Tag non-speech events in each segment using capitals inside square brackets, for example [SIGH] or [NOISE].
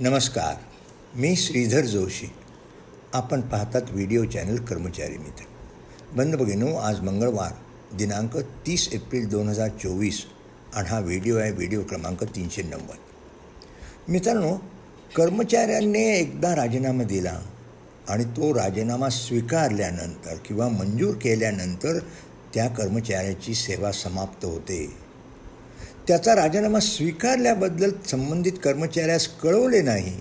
नमस्कार मी श्रीधर जोशी. आपण पाहतात व्हिडिओ चॅनल कर्मचारी मित्र. बंद बघिनो आज मंगळवार दिनांक तीस एप्रिल दोन हजार चोवीस आणि हा व्हिडिओ आहे व्हिडिओ क्रमांक तीनशे नव्वद. मित्रांनो कर्मचाऱ्यांनी एकदा राजीनामा दिला आणि तो राजीनामा स्वीकारल्यानंतर किंवा मंजूर केल्यानंतर त्या कर्मचाऱ्याची सेवा समाप्त होते. त्याचा राजीनामा स्वीकारल्याबद्दल संबंधित कर्मचाऱ्यास कळवले नाही.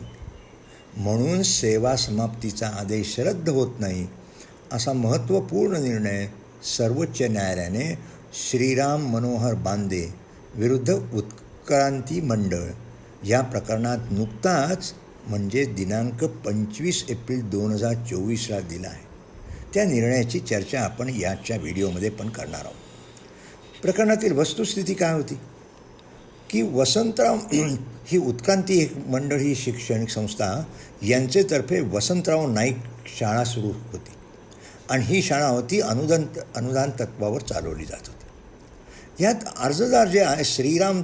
म्हणून सेवा समाप्तीचा आदेश रद्द होत नाही असा महत्त्वपूर्ण निर्णय सर्वोच्च न्यायालयाने श्रीराम मनोहर बांदे विरुद्ध उत्क्रांती मंडळ या प्रकरणात नुकताच म्हणजे दिनांक पंचवीस एप्रिल दोन हजार चोवीसला दिला आहे. त्या निर्णयाची चर्चा आपण याच्या व्हिडिओमध्ये पण करणार आहोत. प्रकरणातील वस्तुस्थिती काय होती? की वसंतराव [CLEARS THROAT] ही उत्क्रांती एक मंडळ ही शैक्षणिक संस्था यांचेतर्फे वसंतराव नाईक शाळा सुरू होती. आणि ही शाळा होती अनुदान अनुदान तत्वावर चालवली जात होती. यात अर्जदार जे आहे श्रीराम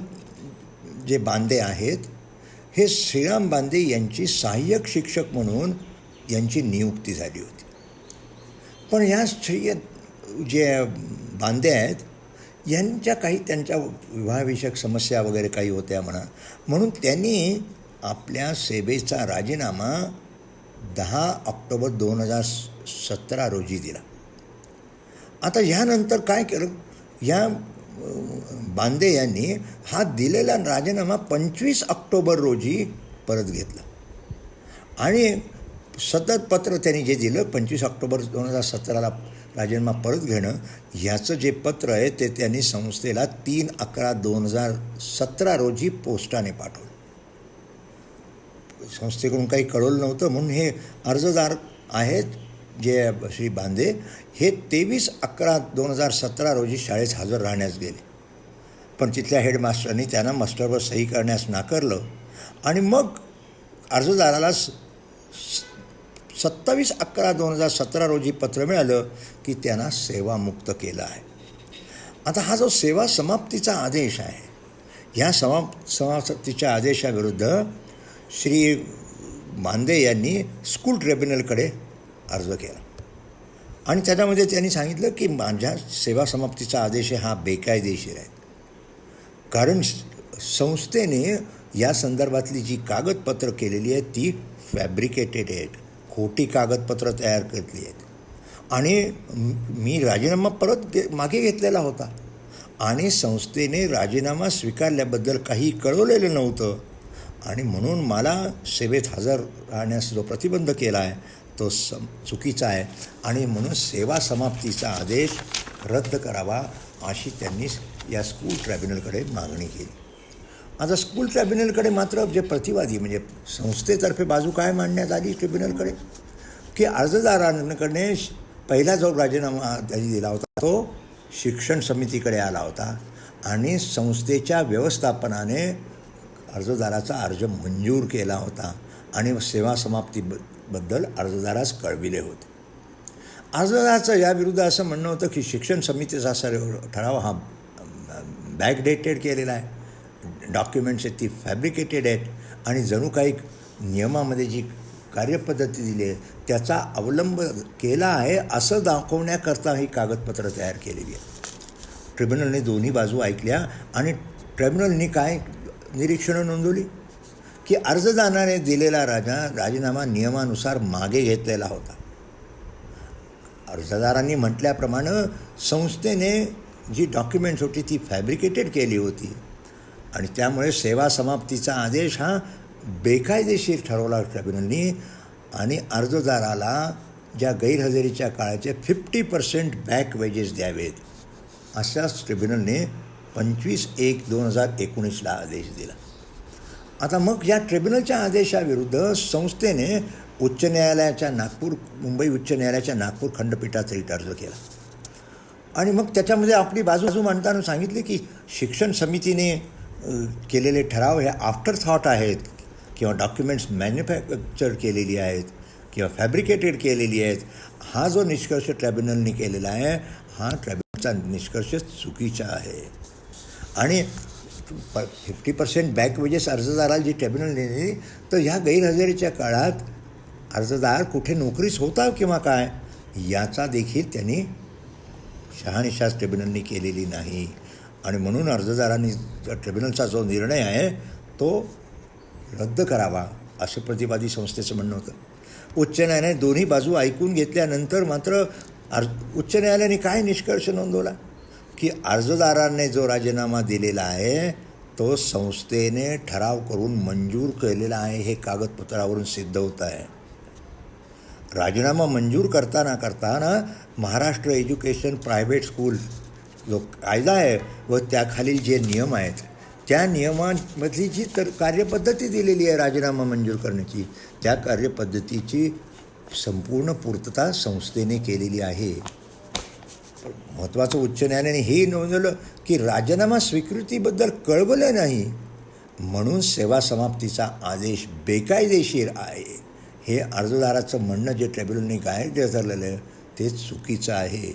जे बांदे आहेत हे श्रीराम बांदे यांची सहाय्यक शिक्षक म्हणून यांची नियुक्ती झाली होती. पण ह्या श्री जे बांदे आहेत यांच्या काही त्यांच्या विवाहविषयक समस्या वगैरे काही होत्या म्हणा. म्हणून त्यांनी आपल्या सेवेचा राजीनामा दहा ऑक्टोबर दोन हजार सतरा रोजी दिला. आता ह्यानंतर काय केलं? या बांदे यांनी हा दिलेला राजीनामा पंचवीस ऑक्टोबर रोजी परत घेतला. आणि सतत पत्र त्यांनी जे दिलं पंचवीस ऑक्टोबर दोन हजार सतराला राजीनामा परत घेणं ह्याचं जे पत्र आहे ते त्यांनी संस्थेला तीन अकरा दोन हजार सतरा रोजी पोस्टाने पाठवलं. संस्थेकडून काही कळवलं नव्हतं म्हणून हे अर्जदार आहेत जे श्री बांदे हे तेवीस अकरा दोन हजार सतरा रोजी शाळेत हजर राहण्यास गेले. पण तिथल्या हेडमास्टरनी त्यांना मास्टरवर सही करण्यास नाकारलं आणि मग अर्जदाराला सत्तावीस अकरा दोन हजार सतरा रोजी पत्र मिळालं की त्यांना सेवामुक्त केलं आहे. आता हा जो सेवा समाप्तीचा आदेश आहे ह्या समाप समाप्तीच्या आदेशाविरुद्ध श्री मांदे यांनी स्कूल ट्रिब्युनलकडे अर्ज केला. आणि त्याच्यामध्ये त्यांनी सांगितलं की माझ्या सेवा समाप्तीचा आदेश हा बेकायदेशीर आहे. कारण संस्थेने या संदर्भातली जी कागदपत्र केलेली आहेत ती फॅब्रिकेटेड आहेत. खोटी कागदपत्रं तयार घेतली आहेत. आणि मी राजीनामा परत घे मागे घेतलेला होता. आणि संस्थेने राजीनामा स्वीकारल्याबद्दल काही कळवलेलं नव्हतं. आणि म्हणून मला सेवेत हजर राहण्यास जो प्रतिबंध केला आहे तो सम चुकीचा आहे. आणि म्हणून सेवा समाप्तीचा आदेश रद्द करावा अशी त्यांनी या स्कूल ट्रायब्युनलकडे मागणी केली. आता स्कूल ट्रॅब्युनलकडे मात्र जे प्रतिवादी म्हणजे संस्थेतर्फे बाजू काय मांडण्यात आली ट्रिब्युनलकडे की अर्जदारांकडे पहिला जो राजीनामा त्यांनी दिला होता तो शिक्षण समितीकडे आला होता आणि संस्थेच्या व्यवस्थापनाने अर्जदाराचा अर्ज मंजूर केला होता आणि सेवा समाप्तीबद्दल अर्जदारास कळविले होते. अर्जदाराचं याविरुद्ध असं म्हणणं होतं की शिक्षण समितीचा सर्व ठराव हा बॅकडेटेड केलेला आहे. डॉक्युमेंट्स आहेत ती फॅब्रिकेटेड आहेत. आणि जणू काही नियमामध्ये जी कार्यपद्धती दिली आहे त्याचा अवलंब केला आहे असं दाखवण्याकरता ही कागदपत्रं तयार केलेली आहे ट्रिब्युनलने दोन्ही बाजू ऐकल्या आणि ट्रिब्युनलनी काय निरीक्षणं नोंदवली? की अर्जदाराने दिलेला राजा राजीनामा नियमानुसार मागे घेतलेला होता. अर्जदारांनी म्हटल्याप्रमाणे संस्थेने जी डॉक्युमेंट्स होती ती फॅब्रिकेटेड केली होती. आणि त्यामुळे सेवा समाप्तीचा आदेश हा बेकायदेशीर ठरवला ट्रिब्युनलनी आणि अर्जदाराला ज्या गैरहजेरीच्या काळाचे फिफ्टी पर्सेंट बॅक वेजेस द्यावेत अशाच ट्रिब्युनलने पंचवीस एक दोन हजार एकोणीसला आदेश दिला. आता मग या ट्रिब्युनलच्या आदेशाविरुद्ध संस्थेने उच्च न्यायालयाच्या नागपूर मुंबई उच्च न्यायालयाच्या नागपूर खंडपीठाचा रिट अर्ज केला. आणि मग त्याच्यामध्ये आपली बाजू बाजू मांडताना सांगितले की शिक्षण समितीने केलेले ठराव हे आफ्टर थॉट आहेत किंवा डॉक्युमेंट्स मॅन्युफॅक्चर केलेली आहेत किंवा फॅब्रिकेटेड केलेली आहेत. हा जो निष्कर्ष ट्रायब्युनलने केलेला आहे हा ट्रायब्युनलचा निष्कर्ष चुकीचा आहे. आणि फिफ्टी पर्सेंट बॅक वेजेस अर्जदाराला जी ट्रिब्युनल दिली तर ह्या गैरहजेरीच्या काळात अर्जदार कुठे नोकरीस होता किंवा काय याचा देखील त्यांनी शहानिशास ट्रिब्युनलनी केलेली नाही. आणि म्हणून अर्जदारांनी ट्रिब्युनलचा जो निर्णय आहे तो रद्द करावा असं प्रतिवादी संस्थेचं म्हणणं होतं. उच्च न्यायालयाने दोन्ही बाजू ऐकून घेतल्यानंतर मात्र अर्ज उच्च न्यायालयाने काय निष्कर्ष नोंदवला? की अर्जदारांनी जो राजीनामा दिलेला आहे तो संस्थेने ठराव करून मंजूर केलेला आहे हे कागदपत्रावरून सिद्ध होत आहे. राजीनामा मंजूर करताना करताना महाराष्ट्र एज्युकेशन प्रायव्हेट स्कूल जो कायदा आहे व त्याखालील जे नियम आहेत त्या नियमांमधली जी तर कार्यपद्धती दिलेली आहे राजीनामा मंजूर करण्याची त्या कार्यपद्धतीची संपूर्ण पूर्तता संस्थेने केलेली आहे. महत्त्वाचं उच्च न्यायालयाने हे नोंदवलं की राजीनामा स्वीकृतीबद्दल कळवलं नाही म्हणून सेवा समाप्तीचा आदेश बेकायदेशीर आहे. हे अर्जदाराचं म्हणणं जे ट्रिब्युनलने काय ठरलेलं आहे ते चुकीचं आहे.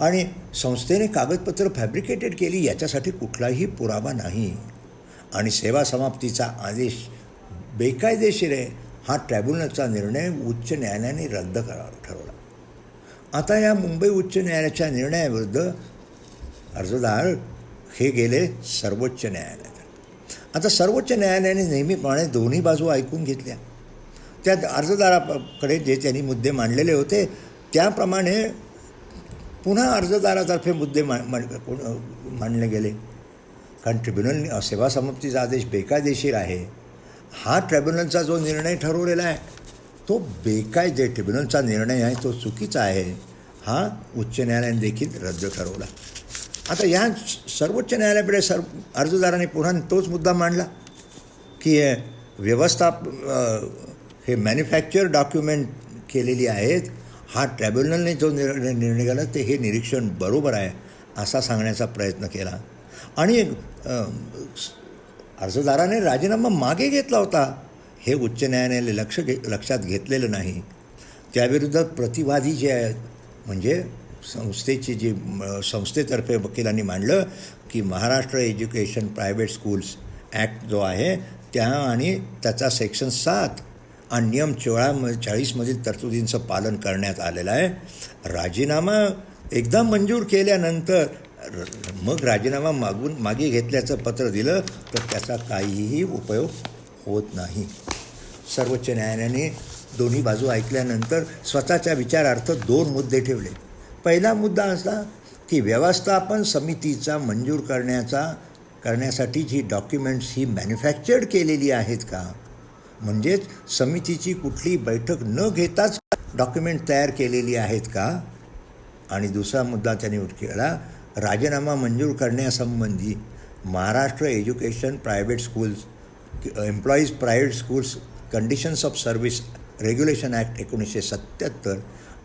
आणि संस्थेने कागदपत्र फॅब्रिकेटेड केली याच्यासाठी कुठलाही पुरावा नाही. आणि सेवा समाप्तीचा आदेश बेकायदेशीर आहे हा ट्रायब्युनलचा निर्णय उच्च न्यायालयाने रद्द करावा ठरवला. आता या मुंबई उच्च न्यायालयाच्या निर्णयाविरुद्ध अर्जदार हे गेले सर्वोच्च न्यायालयात. आता सर्वोच्च न्यायालयाने नेहमीप्रमाणे दोन्ही बाजू ऐकून घेतल्या. त्या अर्जदाराकडे जे त्यांनी मुद्दे मांडलेले होते त्याप्रमाणे पुन्हा अर्जदारातर्फे मुद्दे मा मांडले गेले. कारण ट्रिब्युनल सेवा समाप्तीचा आदेश बेकायदेशीर आहे. हा ट्रिब्युनलचा जो निर्णय ठरवलेला आहे तो बेकायदे ट्रिब्युनलचा निर्णय आहे तो चुकीचा आहे. हा उच्च न्यायालयाने देखील रद्द ठरवला. आता या सर्वोच्च न्यायालयाकडे सर्व अर्जदाराने पुन्हा तोच मुद्दा मांडला की व्यवस्था हे मॅन्युफॅक्चर डॉक्युमेंट केलेली आहेत हा ट्रॅब्युनलने जो निर्णय निर्णय केला ते हे निरीक्षण बरोबर आहे असा सांगण्याचा प्रयत्न केला. आणि अर्जदाराने राजीनामा मागे घेतला होता. हे उच्च न्यायालयाने लक्ष घे लक्षात घेतलेलं नाही. त्याविरुद्ध प्रतिवादी जे आहेत म्हणजे संस्थेची जी संस्थेतर्फे वकिलांनी मांडलं की Maharashtra education private schools act जो आहे त्या आणि त्याचा सेक्शन सात आणि नियम चोळा चाळीसमधील तरतुदींचं पालन करण्यात आलेलं आहे. राजीनामा एकदा मंजूर केल्यानंतर मग राजीनामा मागून मागे घेतल्याचं पत्र दिलं तर त्याचा काहीही उपयोग होत नाही. सर्वोच्च न्यायालयाने दोन्ही बाजू ऐकल्यानंतर स्वतःच्या विचारार्थ दोन मुद्दे ठेवले. पहिला मुद्दा असा की व्यवस्थापन समितीचा मंजूर करण्याचा करण्यासाठी जी डॉक्युमेंट्स ही मॅन्युफॅक्चर्ड केलेली आहेत का? म्हणजेच समितीची कुठली बैठक न घेताच डॉक्युमेंट तयार केलेली आहेत का? आणि दुसरा मुद्दा त्यांनी केला राजीनामा मंजूर करण्यासंबंधी Maharashtra education private schools employees private schools conditions of service regulation act एकोणीसशे सत्त्याहत्तर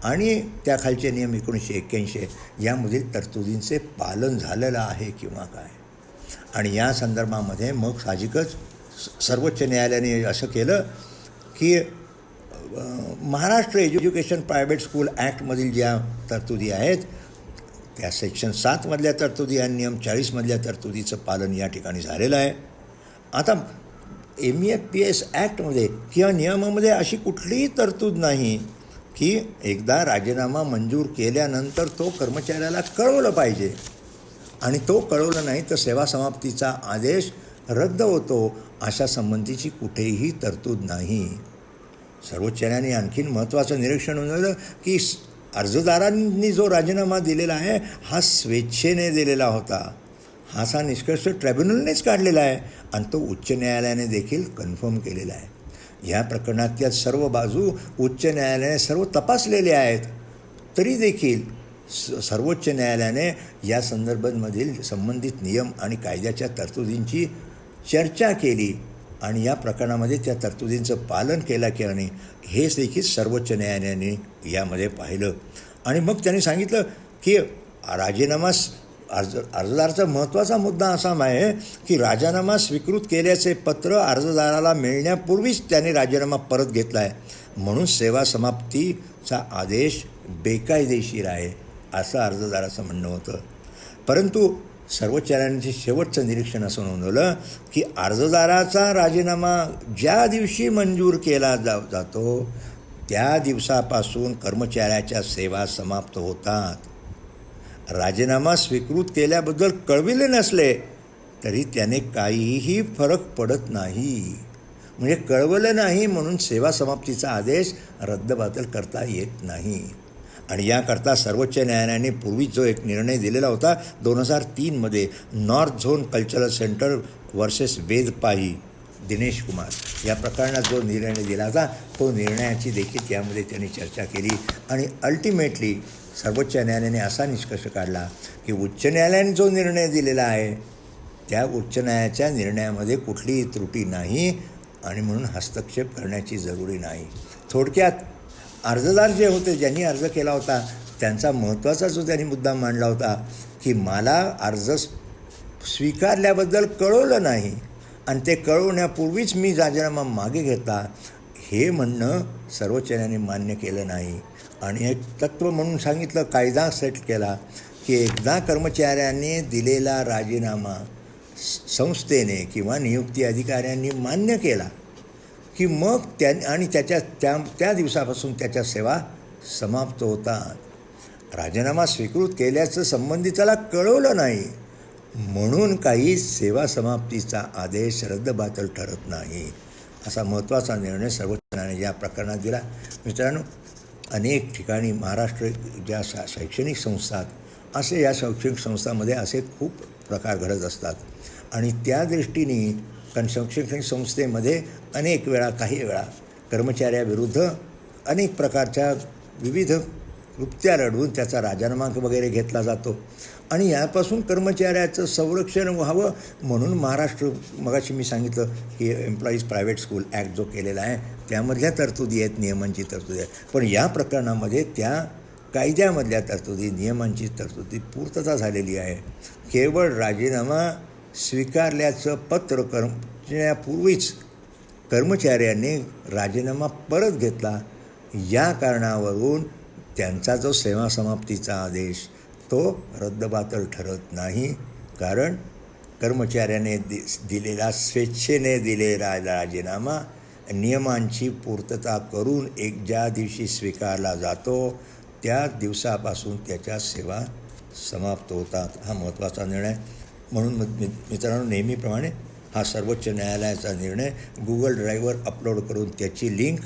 आणि त्याखालचे नियम एकोणीसशे एक्क्याऐंशी यामधील तरतुदींचे पालन झालेलं आहे किंवा काय? आणि या संदर्भामध्ये मग साहजिकच सर्वोच्च न्यायालयाने असं केलं की महाराष्ट्र एज्युकेशन प्रायव्हेट स्कूल ॲक्टमधील ज्या तरतुदी आहेत त्या सेक्शन सातमधल्या तरतुदी आणि नियम चाळीसमधल्या तरतुदीचं पालन या ठिकाणी झालेलं आहे. आता M E F P S ॲक्टमध्ये किंवा नियमामध्ये अशी कुठलीही तरतूद नाही की एकदा राजीनामा मंजूर केल्यानंतर तो कर्मचाऱ्याला कळवलं पाहिजे. आणि तो कळवलं नाही तर सेवा समाप्तीचा आदेश रद्द होतो अशा संबंधीची कुठेही तरतूद नाही. सर्वोच्च न्यायालयाने आणखीन महत्त्वाचं निरीक्षण नोंदवलं की अर्जदारांनी जो राजीनामा दिलेला आहे हा स्वेच्छेने दिलेला होता. हा असा निष्कर्ष ट्रायब्युनलनेच काढलेला आहे आणि तो उच्च न्यायालयाने देखील कन्फर्म केलेला आहे. या प्रकरणातल्या सर्व बाजू उच्च न्यायालयाने सर्व तपासलेले आहेत. तरी देखील स सर्वोच्च न्यायालयाने या संदर्भांमधील संबंधित नियम आणि कायद्याच्या तरतुदींची चर्चा केली आणि या प्रकरणामध्ये त्या तरतुदींचं पालन केलं की नाही हेच देखील सर्वोच्च न्यायालयाने यामध्ये पाहिलं. आणि मग त्यांनी सांगितलं की राजीनामा अर्ज अर्जदारचा महत्त्वाचा मुद्दा असा आहे की राजीनामा स्वीकृत केल्याचे पत्र अर्जदाराला मिळण्यापूर्वीच त्याने राजीनामा परत घेतला आहे म्हणून सेवा समाप्तीचा आदेश बेकायदेशीर आहे असं अर्जदाराचं म्हणणं होतं. परंतु सर्वोच्च शेवटचं निरीक्षण असं नोंदवलं की अर्जदाराचा राजीनामा ज्या दिवशी मंजूर केला जा जातो त्या दिवसापासून कर्मचाऱ्याच्या सेवा समाप्त होतात. राजीनामा स्वीकृत केल्याबद्दल कळविले नसले तरी त्याने काहीही फरक पडत नाही. म्हणजे कळवलं नाही म्हणून सेवा समाप्तीचा आदेश रद्दबातल करता येत नाही. आणि याकरता सर्वोच्च न्यायालयाने पूर्वी जो एक निर्णय दिलेला होता दोन हजार तीनमध्ये north zone cultural centre versus वेदपाही Dinesh Kumar. या प्रकरणात जो निर्णय दिला होता तो निर्णयाची देखील त्यामध्ये त्यांनी चर्चा केली आणि अल्टिमेटली सर्वोच्च न्यायालयाने असा निष्कर्ष काढला की उच्च न्यायालयाने जो निर्णय दिलेला आहे त्या उच्च न्यायालयाच्या निर्णयामध्ये कुठलीही त्रुटी नाही आणि म्हणून हस्तक्षेप करण्याची जरुरी नाही. थोडक्यात अर्जदार जे होते ज्यांनी अर्ज केला होता त्यांचा महत्त्वाचा जो त्यांनी मुद्दा मांडला होता की मला अर्ज स्वीकारल्याबद्दल कळवलं नाही आणि ते कळवण्यापूर्वीच मी राजीनामा मागे घेतला हे म्हणणं सर्वोच्च न्यायालयाने मान्य केलं नाही. आणि एक तत्त्व म्हणून सांगितलं कायदा सेट केला की एकदा कर्मचाऱ्यांनी दिलेला राजीनामा संस्थेने किंवा नियुक्ती अधिकाऱ्यांनी मान्य केला. की मग त्या आणि त्याच्या त्या त्या दिवसापासून त्याच्या सेवा समाप्त होतात. राजीनामा स्वीकृत केल्याचं संबंधिताला कळवलं नाही. म्हणून काही सेवा समाप्तीचा आदेश रद्दबातल ठरत नाही. असा महत्त्वाचा निर्णय सर्वोच्च न्यायालयाने या प्रकरणात दिला. मित्रांनो अनेक ठिकाणी महाराष्ट्र ज्या शा शैक्षणिक संस्थात असे या शैक्षणिक संस्थांमध्ये असे खूप प्रकार घडत असतात. आणि त्या दृष्टीने कारण शैक्षणिक संस्थेमध्ये अनेक वेळा काही वेळा कर्मचाऱ्याविरुद्ध अनेक प्रकारच्या विविध कृत्या लढवून त्याचा राजीनामा वगैरे घेतला जातो. आणि यापासून कर्मचाऱ्याचं संरक्षण व्हावं म्हणून महाराष्ट्र मगाशी मी सांगितलं की एम्प्लॉईज प्रायव्हेट स्कूल ॲक्ट जो केलेला आहे त्यामधल्या तरतुदी आहेत नियमांची तरतुदी आहे पण या प्रकरणामध्ये त्या कायद्यामधल्या तरतुदी नियमांची तरतुदी पूर्तता झालेली आहे. केवळ राजीनामा स्वीकारल्याचं पत्र करण्यापूर्वीच कर्मचाऱ्यांनी राजीनामा परत घेतला. या कारणावरून त्यांचा जो सेवा समाप्तीचा आदेश तो रद्दबातल ठरत नाही. कारण कर्मचाऱ्याने दि दिलेला स्वेच्छेने दिलेला राजीनामा नियमांची पूर्तता करून एक ज्या दिवशी स्वीकारला जातो त्या दिवसापासून त्याच्या सेवा समाप्त होतात. हा महत्त्वाचा निर्णय. म्हणून मि मित्रांनो नेहमीप्रमाणे हा सर्वोच्च न्यायालयाचा निर्णय गुगल ड्राईव्हवर अपलोड करून त्याची लिंक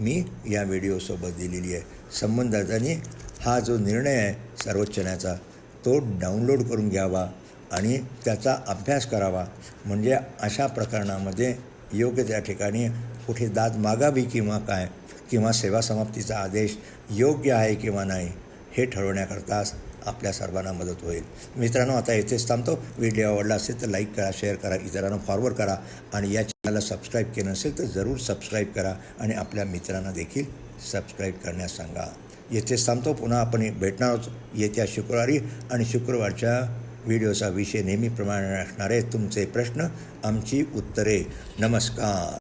मी या व्हिडिओसोबत दिलेली आहे. संबंधितांनी हा जो निर्णय आहे सर्वोच्च न्यायाचा तो डाउनलोड करून घ्यावा आणि त्याचा अभ्यास करावा. म्हणजे अशा प्रकरणामध्ये योग्य त्या ठिकाणी कुठे दाद मागावी किंवा काय किंवा सेवा समाप्तीचा आदेश योग्य आहे किंवा नाही हे ठरवण्याकरताच आपल्या सर्वांना मदत होईल. मित्रांनो आता येथेच थांबतो. व्हिडिओ आवडला असेल तर लाईक करा शेअर करा इतरांना फॉरवर्ड करा आणि या चॅनलला सबस्क्राईब केलं नसेल तर जरूर सबस्क्राईब करा आणि आपल्या मित्रांना देखील सबस्क्राईब करण्यास सांगा. येथेच थांबतो. पुन्हा आपण भेटणार आहोत येत्या शुक्रवारी आणि शुक्रवारच्या व्हिडिओचा विषय नेहमीप्रमाणे असणारे तुमचे प्रश्न आमची उत्तरे. नमस्कार.